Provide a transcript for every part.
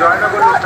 জয়নগরের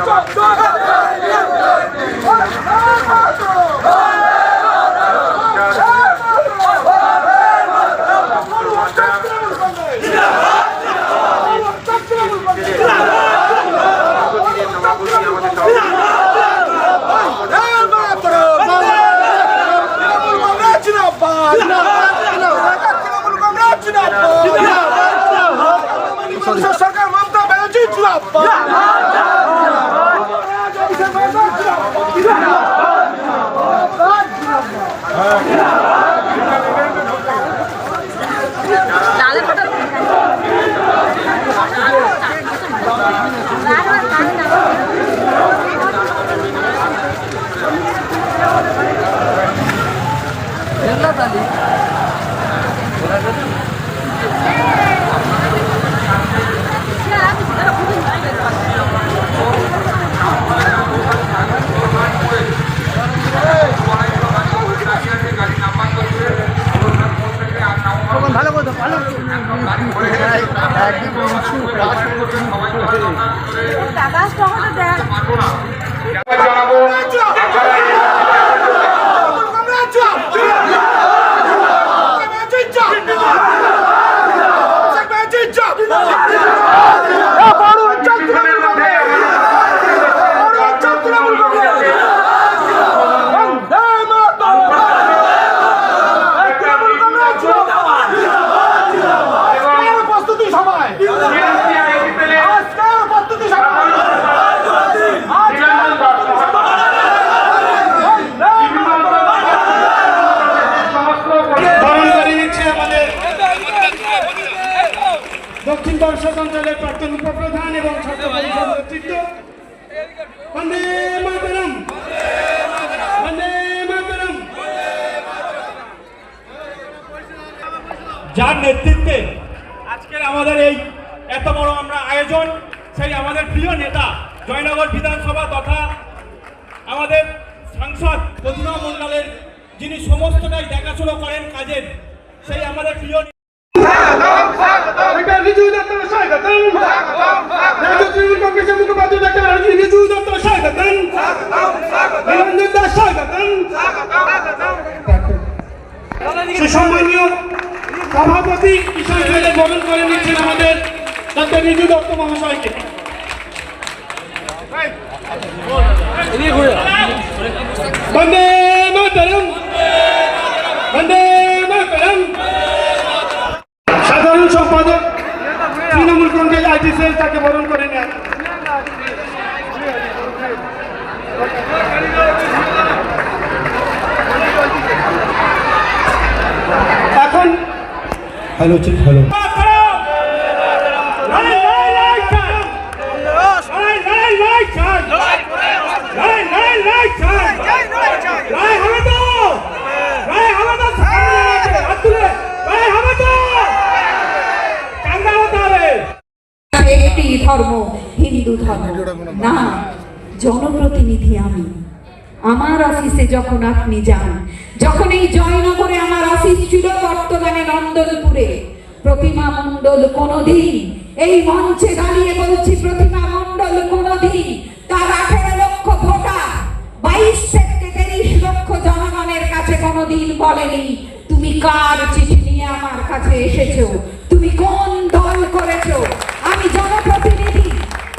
টাকা টমেটো দেন জানাব প্রস্তুতি সবাই আজকের প্রস্তুতি সবাই বরণ করে নিচ্ছে আমাদের দক্ষিণ দর্শক অঞ্চলের প্রাক্তন উপপ্রধান এবং যার নেতৃত্বে আজকের আমাদের এই এত বড় আমরা আয়োজন, সেই আমাদের প্রিয় নেতা জয়নগর বিধানসভা তথা আমাদের সাংসদ প্রতিমা মণ্ডলের যিনি সমস্তটাই দেখাশোনা করেন কাজের, সেই আমাদের প্রিয় ডাক্তার রিজু দত্ত স্বাগতম রাজ্য তৃণমূল কংগ্রেসের মুখপাত্র ডাক্তার রিজু দত্ত স্বাগতম নিরঞ্জন দাস স্বাগতম খেলে বরণ করে নিচ্ছেন আমাদের ডাক্তার রিজু দত্ত মহাশয়কে। বন্দে মাতরম, বন্দে সাধারণ সম্পাদক তৃণমূল কংগ্রেস আইটি সেল তাকে বরণ করে নেন এখন হ্যালো চিক হ্যালো। একটি ধর্ম হিন্দু ধর্ম। না জনপ্রতিনিধি আমি। আমার অফিসে যখন আপনি যান, যখন এই জয়নগরে আমার অফিস ছিল বর্তমানে নন্দনপুরে, প্রতিমা মণ্ডল কোনদিন, এই মঞ্চে দাঁড়িয়ে বলছি, প্রতিমা মণ্ডল কোনদিন তার আঠেরো লক্ষ ভোটার, বাইশ থেকে তিরিশ লক্ষ জনগণের কাছে কোনোদিন বলেনি, তুমি কার চিঠি নিয়ে আমার কাছে এসেছ? তুমি কোন দল করেছ? আমি জনপ্রতিনিধি,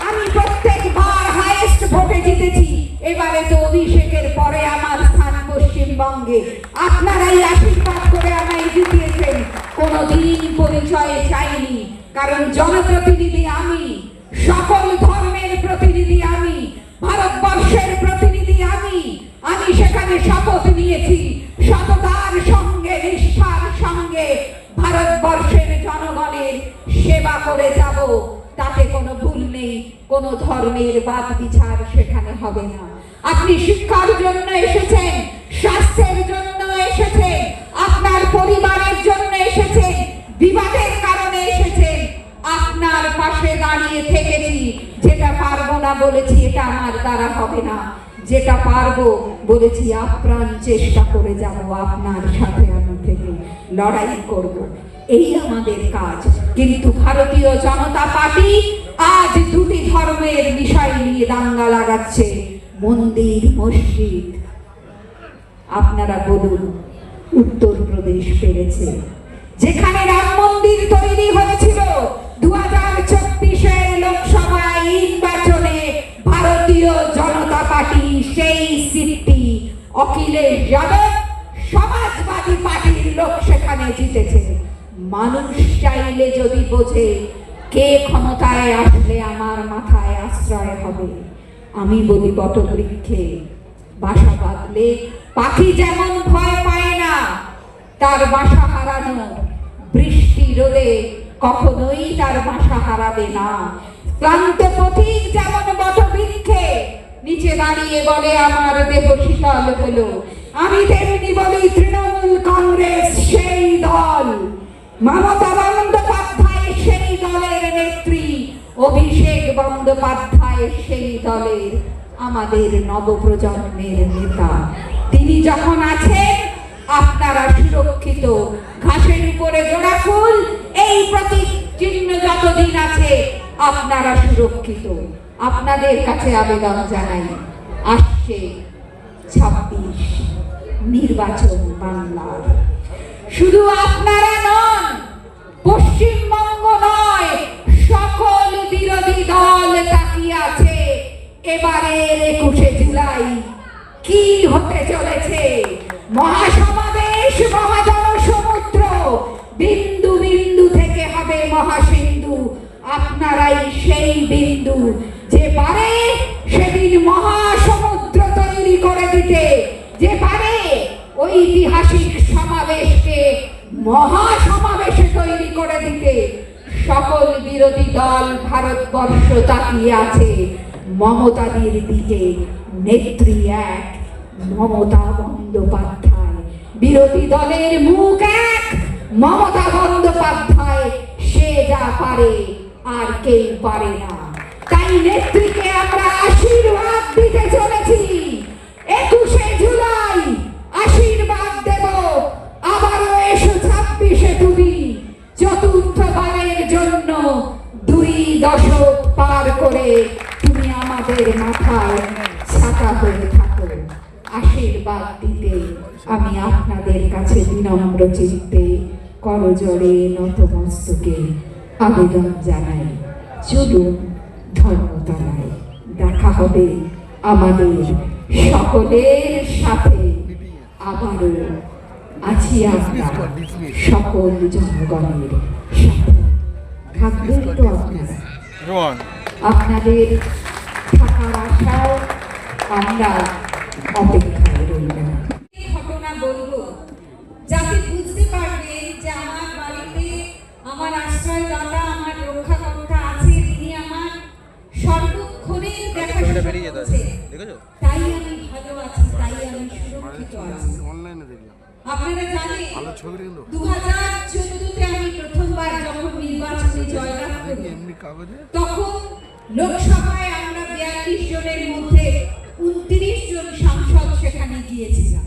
আমি প্রত্যেকবার হাইয়েস্ট ভোটে জিতেছি। এবারে তো অভিষেকের পরে আমার স্থান পশ্চিমবঙ্গে। আপনারাই আশীর্বাদ করে আমায় জিতিয়েছেন। কোনোদিন পরিচয় চাইনি, কারণ জনপ্রতিনিধি আমি, সকল ধর্মের প্রতিনিধি আমি, ভারতবর্ষের প্রতিনিধি আমি আমি সেখানে শপথ নিয়েছি। সততার সঙ্গে, নিষ্ঠার সঙ্গে ভারতবর্ষের জনগণের সেবা করে যাব। তাতে কোনো ভুল নেই, কোনো ধর্মের বাদ বিচার সেখানে হবে না। আপনি শিক্ষার জন্য এসেছেন, স্বাস্থ্যের জন্য এসেছেন, আপনার পরিবারের জন্য এসেছেন, বিবাদের কারণে এসেছেন, আপনার পাশে দাঁড়িয়ে থেকেছি, যেটা পারব না বলেছি, এটা আমার দ্বারা হবে না। যেটা পারব বলেছি, আপ্রাণ চেষ্টা করে যাব আপনার সাথে আমি থেকে, লড়াই করব। এই আমাদের কাজ। কিন্তু ভারতীয় জনতা পার্টি আজ দুটি ধর্মের বিষয় নিয়ে দাঙ্গা লাগাচ্ছে। মন্দির, মসজিদ। আপনারা বলুন উত্তরপ্রদেশ পেরেছে। যেখানে রাম মন্দির তৈরি হয়েছিল দু হাজার চব্বিশের লোকসভা নির্বাচনে ভারতীয় জনতা পার্টি সেই সিটটি অখিলেশ যাদব সমাজবাদী পার্টির লোক সেখানে জিতেছে। মানুষ চাইলে যদি বোঝে কে ক্ষমতায় আসলে আমার মাথায় আশ্রয় হবে, আমি বলি বটবৃক্ষে বাসা বাঁধলে পাখি যেমন ভয় পায় না, তার বাসা হারানো বৃষ্টি রোদে কখনোই তার বাসা হারাবে না। ক্লান্ত পথিক যেমন বটবৃক্ষে নিচে দাঁড়িয়ে বলে, আমার দেহ শীতল হলো। আমি তেমনি বলি, তৃণমূল কংগ্রেস সেই দল। মমতা বন্দ্যোপাধ্যায় সেই দলের নেত্রী, অভিষেক বন্দ্যোপাধ্যায় সেই দলের আমাদের নবপ্রজন্মের নেতা। তিনি যখন আছেন, আপনারা সুরক্ষিত ঘাসের উপরে জোড়া ফুল, এই প্রতীক চিহ্ন যতদিন আছে, আপনারা সুরক্ষিত। আপনাদের কাছে আবেদন জানাই, আসছে ছাব্বিশ নির্বাচন বাংলার। শুধু আপনারা এবারের একুশে জুলাই কি হতে চলেছে? মহাসমাবেশ, মহাজনসমুদ্র, বিন্দু বিন্দু থেকে হবে মহাসিন্ধু। আপনারাই সেই বিন্দু যে পারে সেদিন মহাসমুদ্র তৈরি করে দিতে, যে পারে ঐতিহাসিক সমাবেশকে মহাসমাবেশে তৈরি করে দিতে। সকল বিরোধী দল ভারতবর্ষ তাকিয়ে আছে। মমতাদির দিকে নেত্রী এক, মমতা বন্দ্যোপাধ্যায়। বিরোধী দলের মুখ এক, মমতা বন্দ্যোপাধ্যায়, সে যা পারে আর কেউ পারে না। তাই নেত্রীকে আমরা আশীর্বাদ দিতে চলেছি। একুশে জুলাই, আশীর্বাদ দেব। আবারও এসো ছাব্বিশে তুমি। চতুর্থবারের জন্য দুই দশক পার করে আমাদের মাথায় ছাতা হয়ে থাকো আশীর্বাদ দিতে আমি আপনাদের কাছে বিনম্র চিত্তে করজরে নতমস্তকে আবেদন জানাই। চলুন ধর্মতলায় দেখা হবে আমাদের সকলের সাথে। আবারও আছি আমরা সকল জনগণের সাথে। থাকবেন তো আপনারা। আপনাদের আশাও আমরা অপেক্ষায় রইলাম ঘটনা বলব যাতে বুঝতে পারবেন যে আমার বাড়িতে আমার আশ্রয়দাতা আমার রক্ষাকর্তা আছে তিনি আমার সর্বক্ষণের দেখাশোনা করছে তাই আমি ভালো আছি তাই আমি সুরক্ষিত আছি আপনারা জানেন দু হাজার চোদ্দতে আমি প্রথমবার যখন নির্বাচনে জয়লাভ করি তখন লোকসভায় আমরা বিয়াল্লিশ জনের মধ্যে উনত্রিশ জন সাংসদ সেখানে গিয়েছিলাম।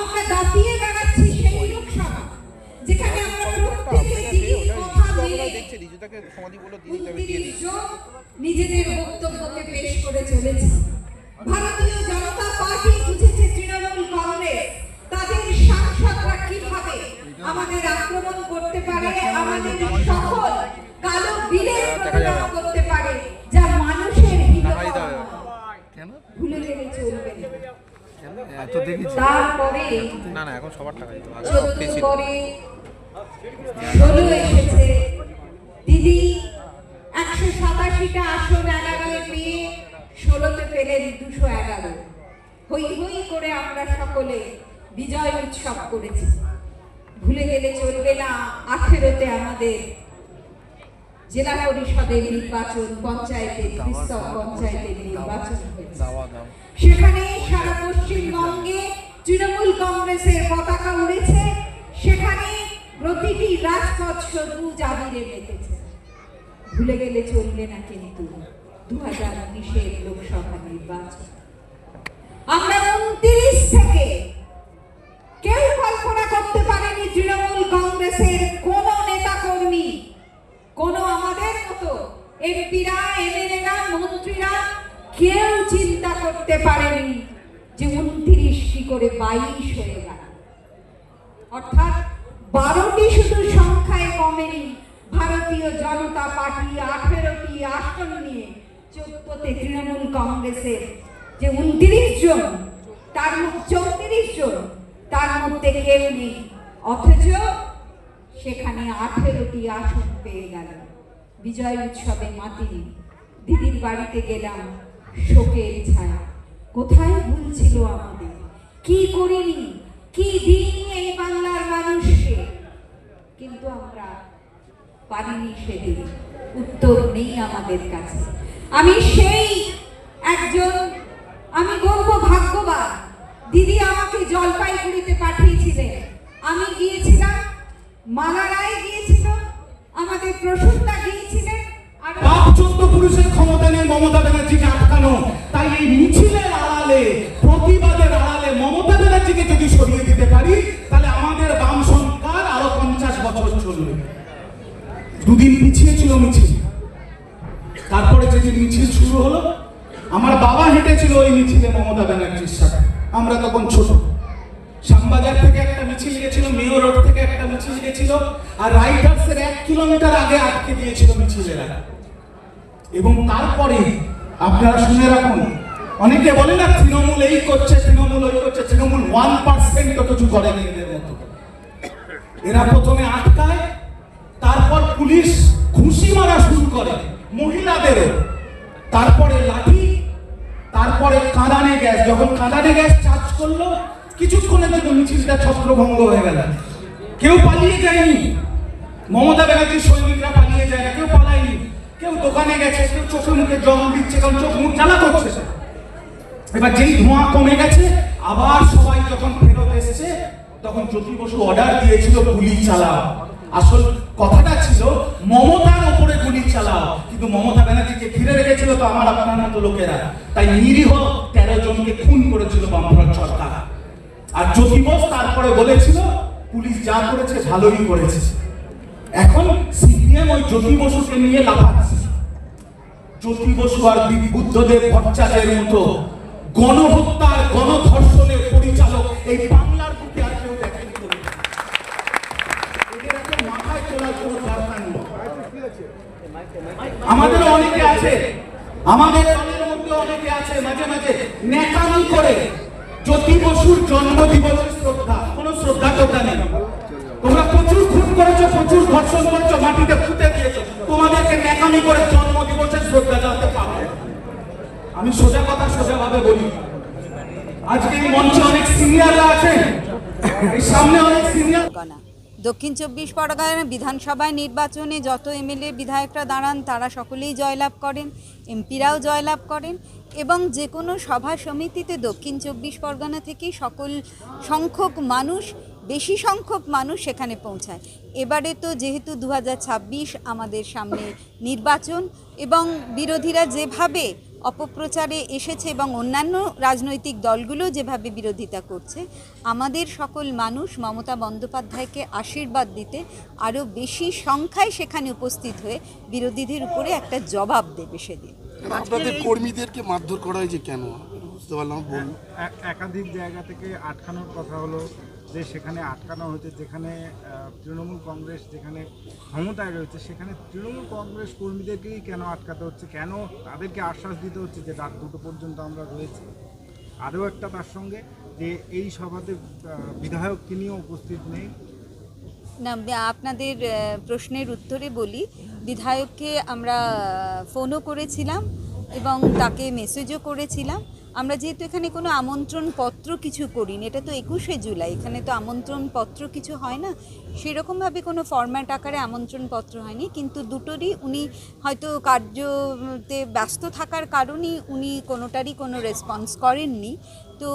আমরা দাপিয়ে বেড়াচ্ছি সেই লোকসভা যেখানে আমরা নিজেদের বক্তব্যকে পেশ করে চলেছে। ভারতীয় জনতা পার্টি বুঝেছে তৃণমূল কংগ্রেস তাদের সাংসদরা কীভাবে আমাদের আক্রমণ করতে পারে আমাদের সকল ভুলে গেলে চলবে। তারপরে না না এখন সবার টাকা চোদ্দ এসেছে দিদি একশো সাতাশিটা আসন এগারোয় পেয়ে ষোলোতে পেলেন দুশো এগারো। হই হই করে আমরা সকলে বিজয় উৎসব করেছি। ভুলে গেলে চলবে না আঠেরোতে আমাদের জেলা পরিষদের নির্বাচন পঞ্চায়েতের বিস্তর পঞ্চায়েতের নির্বাচন হয়েছে। সেখানে সারা পশ্চিমবঙ্গে তৃণমূল কংগ্রেসের পতাকা উড়েছে। সেখানে প্রতিটি রাজপথ সবুজ আবিরে মেতেছে ভুলে গেলে চলবে না কিন্তু দু হাজার উনিশের লোকসভা নির্বাচন। আমরা উনত্রিশ থেকে কেউ কল্পনা করতে পারেনি তৃণমূল কংগ্রেসের কোন আমাদের মতো এমপিরা এমএলএরা মন্ত্রীরা কেউ চিন্তা করতে পারেনি যে উনত্রিশ কি করে বাইশ হয়ে গেল। অর্থাৎ বারোটি শুধু সংখ্যায় কমেনি, ভারতীয় জনতা পার্টি আঠেরোটি আসন নিয়ে চোদ্দতে তৃণমূল কংগ্রেসের যে উনত্রিশ জন, তার চৌত্রিশ জন, তার মধ্যে কেউ নেই। অথচ সেখানে আঠেরোটি আসন পেয়ে গেল বিজয় উৎসবে মাতিল দিদির বাড়িতে গেলাম শোকের ছায়া। কোথায় ভুল ছিল আমাদের? কি করিনি? কি দিইনি এই বাংলার মানুষকে? কিন্তু আমরা পারিনি সেদিন। উত্তর নেই আমাদের কাছে। আমি সেই একজন, আমি বলব ভাগ্যবান। দিদি আমাকে জলপাইগুড়িতে পাঠিয়েছিলেন। আমি গিয়েছিলাম মালা রায় গিয়েছিল, আমাদের প্রসূনদা গিয়েছিলেন পুরুষের ক্ষমতা নিয়ে মমতা ব্যানার্জিকে আটকানো, তাই এই মিছিলের আড়ালে, প্রতিবাদের আড়ালে মমতা ব্যানার্জিকে যদি সরিয়ে দিতে পারি, তাহলে আমাদের বাম সরকার আরও পঞ্চাশ বছর চলবে। দুদিন পিছিয়ে ছিল মিছিল। তারপরে যেদিন মিছিল শুরু হলো, আমার বাবা হেঁটেছিল ওই মিছিলে মমতা ব্যানার্জির সাথে। আমরা তখন ছোট। শ্যামবাজার থেকে একটা মিছিল গেছিল, মেয়র রোড থেকে একটা মিছিল গেছিল, আর রাইটার্সের এক কিলোমিটার আগে আটকে দিয়েছিল মিছিলেরা। এবং তারপরে আপনারা শুনে রাখুন, অনেকে বলে না তৃণমূল এই করছে, তৃণমূল ওই করছে, তৃণমূল ওয়ান পার্সেন্ট কিছু করেনি এদের মতো। এরা প্রথমে আটকায়, তারপর পুলিশ ঘুষি মারা শুরু করে মহিলাদেরও। তারপরে লাঠি, তারপরে কাঁদানে গ্যাস, যখন কাঁদানে গ্যাস চার্জ করল কিছুক্ষণের জন্য মিছিলটা ছত্রভঙ্গ হয়ে গেল। কেউ পালিয়ে যায়নি। মমতা ব্যানার্জির সৈনিকরা পালিয়ে যায় না, কেউ পালায়নি। কেউ দোকানে গেছে, কেউ চোখে মুখে জল দিচ্ছে, কারণ চোখ মুখ জ্বালা করছে এবার যেই ধোঁয়া কমে গেছে, আবার সবাই যখন ফেরত এসেছে, তখন জ্যোতি বসু অর্ডার দিয়েছিল, গুলি চালাও। আসল কথাটা ছিল, মমতার ওপরে গুলি চালাও। কিন্তু মমতা ব্যানার্জিকে ঘিরে রেখেছিল তো আমার আপনার মতো লোকেরা। তাই নিরীহ তেরো জনকে খুন করেছিল বামফ্রন্ট সরকার। আর জ্যোতি বোস তারপরে বলেছিল, পুলিশ যা করেছে ভালোই করেছে। এখন সিপিএম ওই জ্যোতি বসুকে নিয়ে লাফাচ্ছে। জ্যোতি বসু আর বুদ্ধদেব ভট্টাচার্যের মতো গণহত্যার, গণধর্ষণের পরিচালক এই বাংলার বুকে আর কেউ দেখেনি এদের এত মাথায় তোলার কোনো দরকার নেই। আমাদেরও অনেকে আছে, আমাদের অনেকে আছে, মাঝে মাঝে নেকামি করে জ্যোতি বসুর জন্মদিবসের শ্রদ্ধা। কোনো শ্রদ্ধা কথা নেই। তোমরা প্রচুর খুন করেছ, প্রচুর ধর্ষণ করেছ, মাটিতে ফুটে দিয়েছ। তোমাদেরকে নেকামি করে জন্মদিবসের শ্রদ্ধা জানতে পারবে আমি সোজা কথা সোজাভাবে বলি। আজকে এই মঞ্চে অনেক সিনিয়ররা আছেন এই সামনে অনেক সিনিয়র দক্ষিণ চব্বিশ পরগনা বিধানসভায় নির্বাচনে যত এমএলএ বিধায়করা দাঁড়ান, তারা সকলেই জয়লাভ করেন, এমপিরাও জয়লাভ করেন এবং যে কোনো সভা সমিতিতে দক্ষিণ চব্বিশ পরগনা থেকেই সকল সংখ্যক মানুষ, বেশি সংখ্যক মানুষ সেখানে পৌঁছায়। এবারে তো যেহেতু দু হাজার ছাব্বিশ আমাদের সামনে নির্বাচন এবং বিরোধীরা যেভাবে অপপ্রচারে এসেছে এবং অন্যান্য রাজনৈতিক দলগুলো যেভাবে বিরোধিতা করছে আমাদের সকল মানুষ মমতা বন্দ্যোপাধ্যায়কে আশীর্বাদ দিতে আরও বেশি সংখ্যায় সেখানে উপস্থিত হয়ে বিরোধীদের উপরে একটা জবাব দেবে সেদিন। আপনাদের কর্মীদেরকে মারধর করা হয়েছে কেন? বুঝতে পারলাম একাধিক জায়গা থেকে আটকানোর কথা হলো যে সেখানে আটকানো হয়েছে, যেখানে তৃণমূল কংগ্রেস যেখানে ক্ষমতায় রয়েছে, সেখানে তৃণমূল কংগ্রেস কর্মীদেরকেই কেন আটকাতে হচ্ছে? কেন তাদেরকে আশ্বাস দিতে হচ্ছে যে রাত দুটো পর্যন্ত আমরা রয়েছি? আরও একটা তার সঙ্গে যে এই সভাতে বিধায়ক তিনিও উপস্থিত নেই। না আপনাদের প্রশ্নের উত্তরে বলি, বিধায়ককে আমরা ফোনও করেছিলাম এবং তাকে মেসেজও করেছিলাম। আমরা যেহেতু এখানে কোনো আমন্ত্রণ পত্র কিছু করিনি, এটা তো একুশে জুলাই, এখানে তো আমন্ত্রণ পত্র কিছু হয় না। সেরকমভাবে কোনো ফরম্যাট আকারে আমন্ত্রণ পত্র হয়নি, কিন্তু দুটোরই উনি হয়তো কার্যতে ব্যস্ত থাকার কারণেই উনি কোনোটারই কোনো রেসপন্স করেননি। তো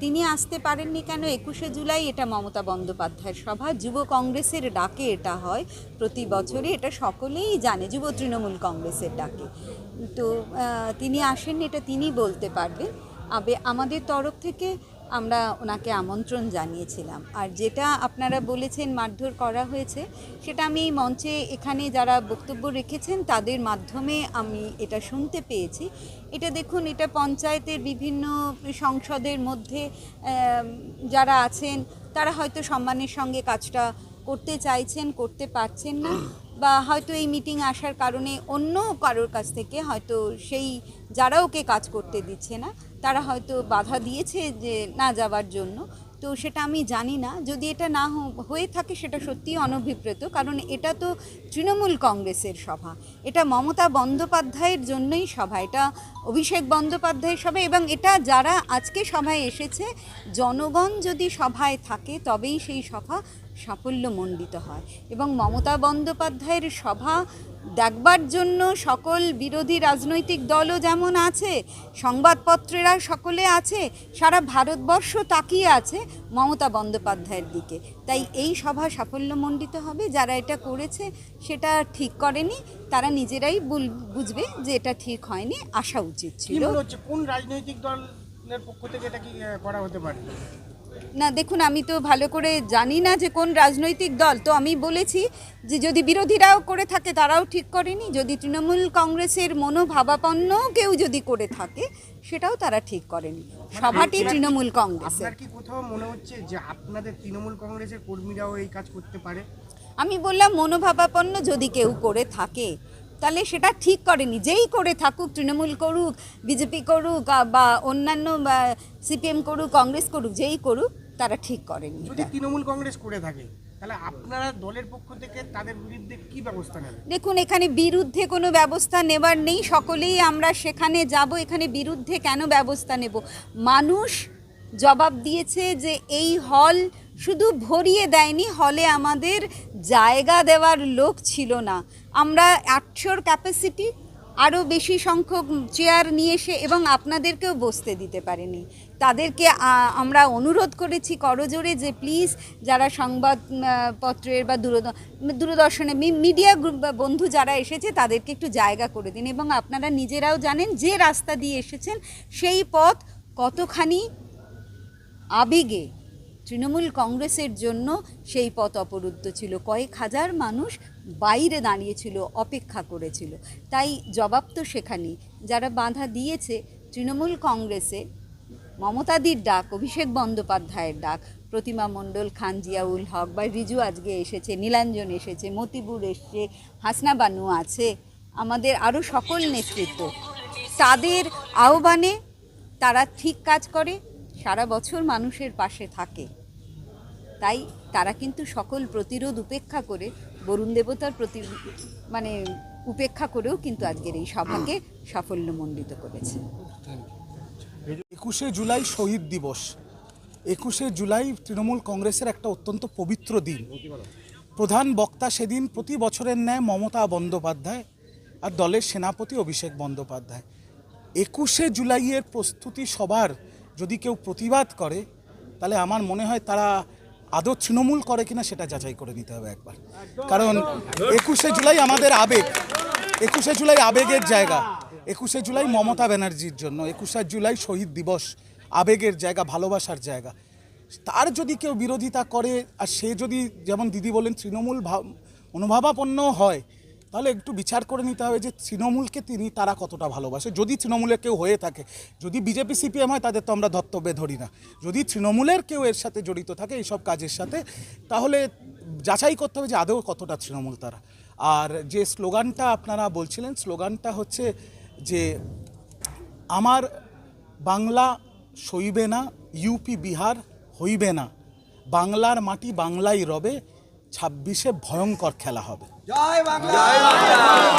তিনি আসতে পারেননি কেন? একুশে জুলাই এটা মমতা বন্দ্যোপাধ্যায়ের সভা। যুব কংগ্রেসের ডাকে এটা হয় প্রতি বছরই। এটা সকলেই জানে, যুব তৃণমূল কংগ্রেসের ডাকে। তো তিনি আসেননি, এটা তিনি বলতে পারবেন। আবে, আমাদের তরফ থেকে আমরা ওনাকে আমন্ত্রণ জানিয়েছিলাম। আর যেটা আপনারা বলেছেন মারধর করা হয়েছে, সেটা আমি মঞ্চে এখানে যারা বক্তব্য রেখেছেন, তাদের মাধ্যমে আমি এটা শুনতে পেয়েছি। এটা দেখুন, এটা পঞ্চায়েতের বিভিন্ন সংসদের মধ্যে যারা আছেন, তারা হয়তো সম্মানের সঙ্গে কাজটা করতে চাইছেন, করতে পারছেন না, বা হয়তো এই মিটিং আসার কারণে অন্য কারোর কাছ থেকে হয়তো সেই যারা ওকে কাজ করতে দিচ্ছে না। তারা হয়তো বাধা দিয়েছে যে না যাওয়ার জন্য। তো সেটা আমি জানি না। যদি এটা না হয়ে থাকে সেটা সত্যিই অনভিপ্রেত, কারণ এটা তো তৃণমূল কংগ্রেসের সভা। এটা মমতা বন্দ্যোপাধ্যায়ের জন্যই সভা। এটা অভিষেক বন্দ্যোপাধ্যায়ের সভা এবং এটা যারা আজকে সভায় এসেছে, জনগণ যদি সভায় থাকে তবেই সেই সভা সাফল্যমণ্ডিত হয়। এবং মমতা বন্দ্যোপাধ্যায়ের সভা দেখবার জন্য সকল বিরোধী রাজনৈতিক দলও যেমন আছে, সংবাদপত্রেরা সকলে আছে, সারা ভারতবর্ষ তাকিয়ে আছে মমতা বন্দ্যোপাধ্যায়ের দিকে। তাই এই সভা সাফল্যমণ্ডিত হবে, যারা এটা করেছে সেটা ঠিক করেনি, তারা নিজেরাই বুঝবে যে এটা ঠিক হয়নি আসা উচিত ছিল। কোন রাজনৈতিক দলের পক্ষ থেকে এটা কি করা হতে পারে? না দেখুন আমি তো ভালো করে জানি না যে কোন রাজনৈতিক দল। তো আমি বলেছি যে যদি বিরোধীরাও করে থাকে তারাও ঠিক করেনি। যদি তৃণমূল কংগ্রেসের মনোভাবাপন্ন কেউ যদি করে থাকে সেটাও তারা ঠিক করেনি। সভাটি তৃণমূল কংগ্রেসের। আপনার কি কোথাও মনে হচ্ছে যে আপনাদের তৃণমূল কংগ্রেসের কর্মীরাও এই কাজ করতে পারে? আমি বললাম মনোভাবাপন্ন যদি কেউ করে থাকে তাহলে সেটা ঠিক করেনি। যেই করে থাকুক তৃণমূল করুক বিজেপি করুক বা অন্যান্য সিপিএম করুক কংগ্রেস করুক যেই করুক তারা ঠিক করেনি যদি তৃণমূল কংগ্রেস করে থাকে তাহলে আপনারা দলের পক্ষ থেকে তাদের বিরুদ্ধে কি ব্যবস্থা নেবেন? দেখুন এখানে বিরুদ্ধে কোনো ব্যবস্থা নেবার নেই। সকলেই আমরা সেখানে যাব এখানে বিরুদ্ধে কেন ব্যবস্থা নেব? মানুষ জবাব দিয়েছে যে এই হল শুধু ভরিয়ে দেয়নি হলে আমাদের জায়গা দেওয়ার লোক ছিল না। আমরা আটশোর ক্যাপাসিটি আরও বেশি সংখ্যক চেয়ার নিয়ে এসে এবং আপনাদেরকেও বসতে দিতে পারেনি। তাদেরকে আমরা অনুরোধ করেছি করজোরে যে প্লিজ যারা সংবাদ উম, আহ, পত্রের বা দূরদ দূরদর্শনে মিডিয়া গ্রুপ বা বন্ধু যারা এসেছে তাদেরকে একটু জায়গা করে দিন এবং আপনারা নিজেরাও জানেন যে রাস্তা দিয়ে এসেছেন সেই পথ কতখানি আবেগে তৃণমূল কংগ্রেসের জন্য সেই পথ অবরুদ্ধ ছিল। কয়েক হাজার মানুষ বাইরে দাঁড়িয়েছিল অপেক্ষা করেছিল। তাই জবাব তো সেখানেই। যারা বাধা দিয়েছে তৃণমূল কংগ্রেসে, মমতাদির ডাক, অভিষেক বন্দ্যোপাধ্যায়ের ডাক, প্রতিমা মণ্ডল খান জিয়াউল হক, বা রিজু আজকে এসেছে, নীলাঞ্জন এসেছে, মতিবুর এসছে, হাসনা বানু আছে, আমাদের আরও সকল নেতৃত্ব, তাদের আহ্বানে তারা ঠিক কাজ করে, সারা বছর মানুষের পাশে থাকে। তাই তারা কিন্তু সকল প্রতিরোধ উপেক্ষা করে, বরুণ দেবতার প্রতি মানে উপেক্ষা করেও কিন্তু আজকের এই সভাকে সাফল্যমণ্ডিত করেছে। একুশে জুলাই শহীদ দিবস। একুশে জুলাই তৃণমূল কংগ্রেসের একটা অত্যন্ত পবিত্র দিন। প্রধান বক্তা সেদিন প্রতি বছরের ন্যায় মমতা বন্দ্যোপাধ্যায় আর দলের সেনাপতি অভিষেক বন্দ্যোপাধ্যায়। একুশে জুলাইয়ের প্রস্তুতি সবার। যদি কেউ প্রতিবাদ করে, তাহলে আমার মনে হয় তারা আদৌ তৃণমূল করে কিনা সেটা যাচাই করে নিতে হবে একবার। কারণ একুশে জুলাই আমাদের আবেগ। একুশে জুলাই আবেগের জায়গা। একুশে জুলাই মমতা ব্যানার্জির জন্য। একুশে জুলাই শহীদ দিবস। আবেগের জায়গা, ভালোবাসার জায়গা। তার যদি কেউ বিরোধিতা করে, আর সে যদি, যেমন দিদি বলেন, তৃণমূল ভাব অনুভাবাপন্ন হয় তাহলে একটু বিচার করে নিতে হবে যে তৃণমূলকে তিনি, তারা কতটা ভালোবাসে। যদি তৃণমূলে কেউ হয়ে থাকে, যদি বিজেপি, সিপিএম হয়, তাদের তো আমরা ধর্তব্যে ধরি না। যদি তৃণমূলের কেউ এর সাথে জড়িত থাকে এইসব কাজের সাথে, তাহলে যাচাই করতে হবে যে আদৌ কতটা তৃণমূল তারা। আর যে স্লোগানটা আপনারা বলছিলেন, স্লোগানটা হচ্ছে যে আমার বাংলা সইবে না, ইউপি, বিহার হইবে না। বাংলার মাটি বাংলাই রবে, ছাব্বিশে ভয়ঙ্কর খেলা হবে। জয় বাংলা।